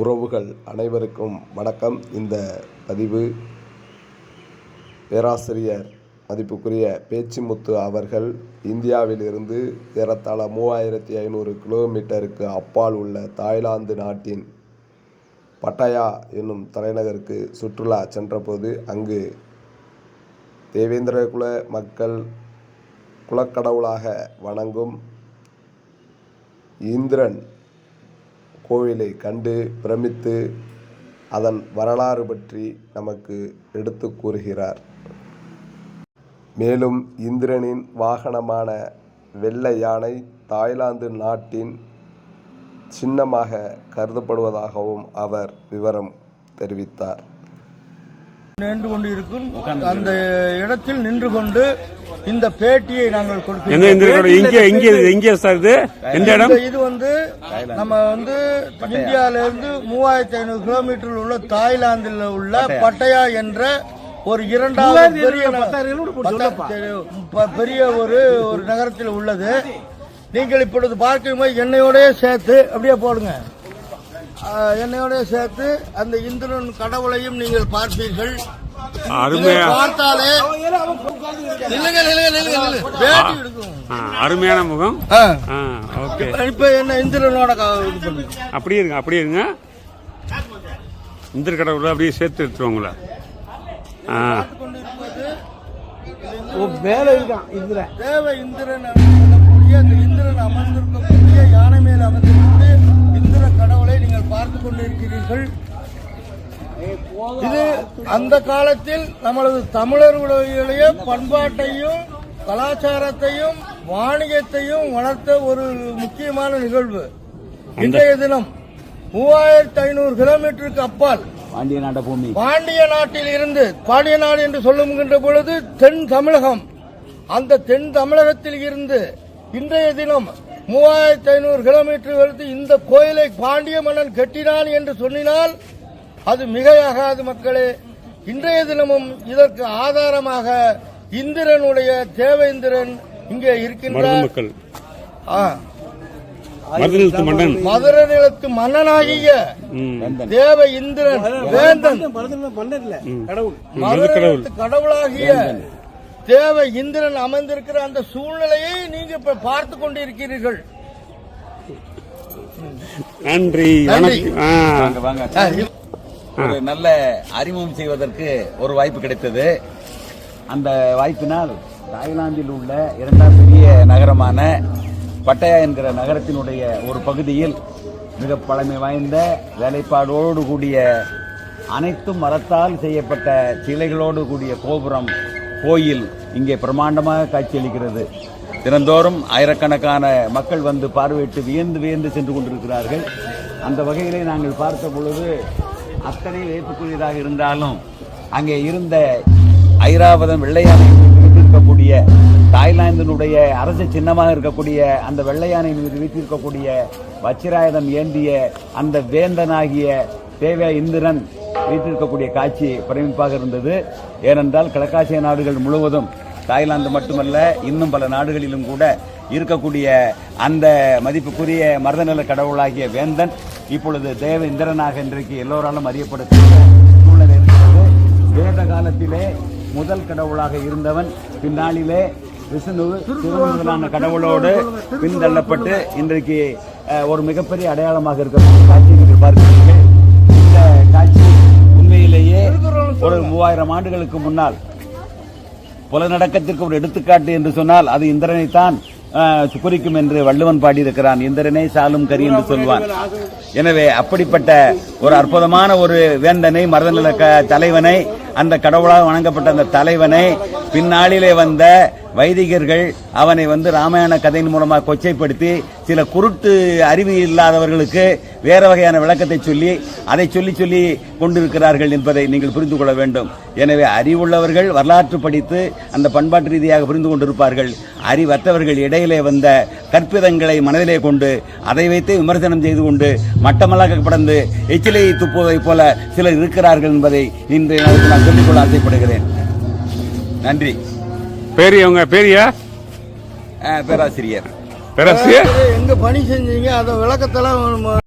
உறவுகள் அனைவருக்கும் வணக்கம். இந்த பதிவு பேராசிரியர் மதிப்புக்குரிய பேச்சிமுத்து அவர்கள் இந்தியாவிலிருந்து ஏறத்தாழ மூவாயிரத்தி ஐநூறு கிலோமீட்டருக்கு அப்பால் உள்ள தாய்லாந்து நாட்டின் பட்டாயா என்னும் தலைநகருக்கு சுற்றுலா சென்றபோது அங்கு தேவேந்திர குல மக்கள் குலக்கடவுளாக வணங்கும் இந்திரன் கோவிலை கண்டு பிரமித்து அதன் வரலாறு பற்றி நமக்கு எடுத்து கூறுகிறார். மேலும் இந்திரனின் வாகனமான வெள்ளை யானை தாய்லாந்து நாட்டின் சின்னமாக கருதப்படுவதாகவும் அவர் விவரம் தெரிவித்தார். நின்று கொண்டு இருக்கும் அந்த இடத்தில் நின்று கொண்டு இந்த பேட்டியை நாங்கள் எங்க எங்க கொடுக்கிறோம் இருக்கு? இங்க இங்க எங்க சார் இது. எந்த இடம்? இது வந்து நம்ம வந்து இந்தியால இருந்து மூவாயிரத்தி ஐநூறு கிலோமீட்டர் உள்ள தாய்லாந்தில் உள்ள பட்டயா? என்ற ஒரு இரண்டாவது பெரிய பெரிய ஒரு ஒரு நகரத்தில் உள்ளது. நீங்கள் இப்பொழுது பார்க்கும்போது என்னையோடய சேர்த்து அப்படியே போடுங்க. என்னையோடய சேர்த்து அந்த இந்திரன் கடவுளையும் நீங்கள் பார்ப்பீர்கள். அருமையான முகம். ஓகே. இப்ப என்ன இந்திரனோட அப்படியே இருங்க அப்படியே இருங்க. இந்திர கடவுளை அப்படியே சேர்த்து எடுத்துருவாங்களா ஆ. தேவ இந்திரன் சொல்லக்கூடிய அந்த இந்திரன் அமர்ந்திருக்கக்கூடிய யானை மேல் அந்த காலத்தில் நமது தமிழர்களுடைய பண்பாட்டையும் கலாச்சாரத்தையும் வாணிகத்தையும் வளர்த்த ஒரு முக்கியமான நிகழ்வு. இன்றைய தினம் மூவாயிரத்தி ஐநூறு கிலோமீட்டருக்கு அப்பால் பாண்டிய நாட்ட பூமி பாண்டிய நாட்டில் இருந்து பாண்டிய நாடு என்று சொல்லுகின்ற பொழுது தென் தமிழகம். அந்த தென் தமிழகத்தில் இருந்து இன்றைய தினம் மூவாயிரத்தி ஐநூறு கிலோமீட்டர் வரைத்து இந்த கோயிலை பாண்டிய மன்னன் கட்டினான் என்று சொன்னினால் அது மிகையாகாது மக்களே. இன்றைய தினமும் இதற்கு ஆதாரமாக இந்திரனுடைய தேவேந்திரன் இங்கே இருக்கின்றார். மதுரை நிலத்து மன்னனாகிய தேவ இந்திரன் வேந்தன். ம். மருது கடவுள். மதுரைத்து கடவுளாகிய தேவ இந்திரன் அமர்ந்திருக்கிற அந்த சூழ்நிலையை நீங்க இப்ப பார்த்து கொண்டிருக்கிறீர்கள். நன்றி ஒரு நல்ல அறிமுகம் செய்வதற்கு ஒரு வாய்ப்பு கிடைத்தது. அந்த வாய்ப்பினால் தாய்லாந்தில் உள்ள இரண்டாம் பெரிய நகரமான பட்டயா என்கிற நகரத்தினுடைய ஒரு பகுதியில் மிக பழமை வாய்ந்த வேலைப்பாடோடு கூடிய அனைத்தும் மரத்தால் செய்யப்பட்ட சிலைகளோடு கூடிய கோபுரம் கோயில் இங்கே பிரமாண்டமாக காட்சியளிக்கிறது. தினந்தோறும் ஆயிரக்கணக்கான மக்கள் வந்து பார்வையிட்டு வியந்து வியந்து சென்று கொண்டிருக்கிறார்கள். அந்த வகையிலே நாங்கள் பார்த்த பொழுது அத்தனை வேப்புக்குரியதாக இருந்தாலும் அங்கே இருந்த ஐராவதம் வெள்ளையானை இருக்கக்கூடிய தாய்லாந்தினுடைய அரசு சின்னமாக இருக்கக்கூடிய அந்த வெள்ளையானை மீது வீட்டிருக்கக்கூடிய வச்சிராயுதம் ஏந்திய அந்த வேந்தனாகிய தேவ இந்திரன் வீட்டிருக்கக்கூடிய காட்சி பிரமிப்பாக இருந்தது. ஏனென்றால் கிழக்காசிய நாடுகள் முழுவதும் தாய்லாந்து மட்டுமல்ல இன்னும் பல நாடுகளிலும் கூட இருக்கக்கூடிய அந்த மதிப்புக்குரிய மருதநில கடவுளாகிய வேந்தன் இப்பொழுது தேவ இந்திரனாக இன்றைக்கு எல்லோராலும் அறியப்படுத்த சூழ்நிலை இருக்கிறது. வேத காலத்திலே முதல் கடவுளாக இருந்தவன் பின்னாளிலே விஷ்ணு சிவன் கடவுளோடு பின்தள்ளப்பட்டு இன்றைக்கு ஒரு மிகப்பெரிய அடையாளமாக இருக்கக்கூடிய காட்சி நீங்கள் பார்க்கிறீர்கள். இந்த காட்சி உண்மையிலேயே ஒரு மூவாயிரம் ஆண்டுகளுக்கு முன்னால் புலநடக்கத்திற்கு ஒரு எடுத்துக்காட்டு என்று சொன்னால் அது இந்திரனைத்தான். குறிக்கும் என்று வள்ளுவன் பாடியிருக்கிறான். இந்திரனே சாலும் கரி என்று சொல்வான். எனவே அப்படிப்பட்ட ஒரு அற்புதமான ஒரு வேந்தனை மருதநில க- தலைவனை அந்த கடவுளாக வணங்கப்பட்ட அந்த தலைவனை பின்னாளிலே வந்த வைதிகர்கள் அவனை வந்து ராமாயண கதையின் மூலமாக கொச்சைப்படுத்தி சில குருட்டு அறிவு இல்லாதவர்களுக்கு வேற வகையான விளக்கத்தை சொல்லி அதை சொல்லி சொல்லி கொண்டிருக்கிறார்கள் என்பதை நீங்கள் புரிந்து கொள்ள வேண்டும். எனவே அறிவுள்ளவர்கள் வரலாற்று படித்து அந்த பண்பாட்டு ரீதியாக புரிந்து கொண்டிருப்பார்கள். அறிவற்றவர்கள் இடையிலே வந்த கற்பிதங்களை மனதிலே கொண்டு அதை வைத்து விமர்சனம் செய்து கொண்டு மட்டமல்லாக கடந்து எச்சிலையை துப்புவதைப் போல சிலர் இருக்கிறார்கள் என்பதை இன்றைய நாளுக்கு நான் சொல்லிக்கொள்ள ஆசைப்படுகிறேன். நன்றி. பேரு அவங்க பேரியா பேராசிரியர். பேராசிரியர்? எங்க பணி செஞ்சீங்க? அதை விளக்கத்தெல்லாம்